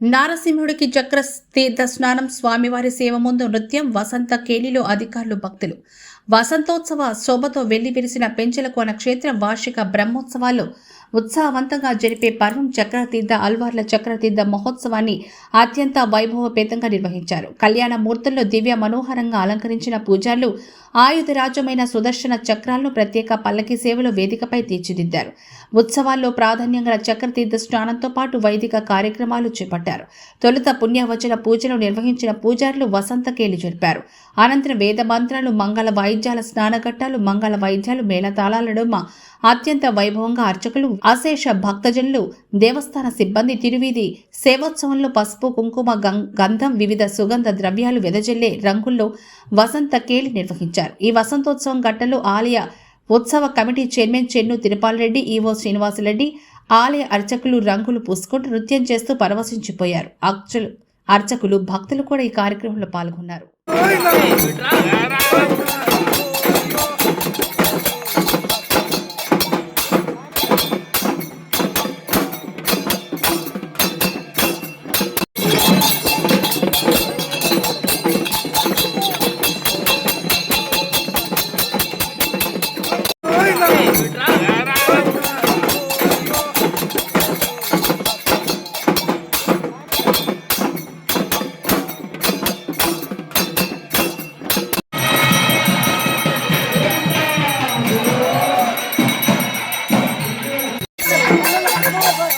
నారసింహుడికి చక్ర తీర్థ స్నానం స్వామివారి సేవ ముందు నృత్యం వసంత కేలిలో అధికారులు భక్తులు. వసంతోత్సవ శోభతో వెళ్ళి విరిసిన పెంచలకోన క్షేత్ర వార్షిక బ్రహ్మోత్సవాలు ఉత్సాహవంతంగా జరిపే పర్వం చక్రతీర్థ అల్వార్ల చక్రతీర్థ మహోత్సవాన్ని అత్యంత వైభవపేతంగా నిర్వహించారు. కళ్యాణ మూర్తుల్లో దివ్య మనోహరంగా అలంకరించిన పూజారులు ఆయుధరాజ్యమైన సుదర్శన చక్రాలను ప్రత్యేక పల్లకి సేవలు వేదికపై తీర్చిదిద్దారు. ఉత్సవాల్లో ప్రాధాన్యం గల చక్రతీర్థ స్నానంతో పాటు వైదిక కార్యక్రమాలు చేపట్టారు. తొలుత పుణ్యవచన పూజలు నిర్వహించిన పూజారులు వసంతకేలి జరిపారు. అనంతరం వేద మంత్రాలు మంగళ వాయిద్యాల స్నానఘట్టాలు మంగళ వైద్యాలు మేళతాళాల నడుమ అత్యంత వైభవంగా అర్చకులు అశేష భక్తజనులు దేవస్థాన సిబ్బంది తిరువీధి సేవోత్సవంలో పసుపు కుంకుమ గం- గంధం వివిధ సుగంధ ద్రవ్యాలు వెదజల్లే రంగుల్లో వసంత కేలి నిర్వహించారు. ఈ వసంతోత్సవం ఘట్టంలో ఆలయ ఉత్సవ committee chairman Chennu Tirupala Reddy EO Srinivasa Reddy ఆలయ అర్చకులు రంగులు పూసుకుంటూ నృత్యం చేస్తూ పరవశించిపోయారు. అర్చలు అర్చకులు భక్తులు కూడా ఈ కార్యక్రమంలో పాల్గొన్నారు. Come on,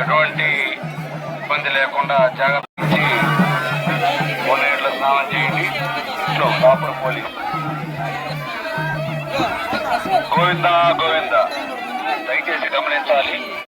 ఎటువంటి ఇబ్బంది లేకుండా జాగ్రత్త నుంచి నీళ్ళ స్నానం చేయండి. ఇంట్లో లోపల పోలీస్. గోవిందా గోవిందా. దయచేసి గమనించాలి.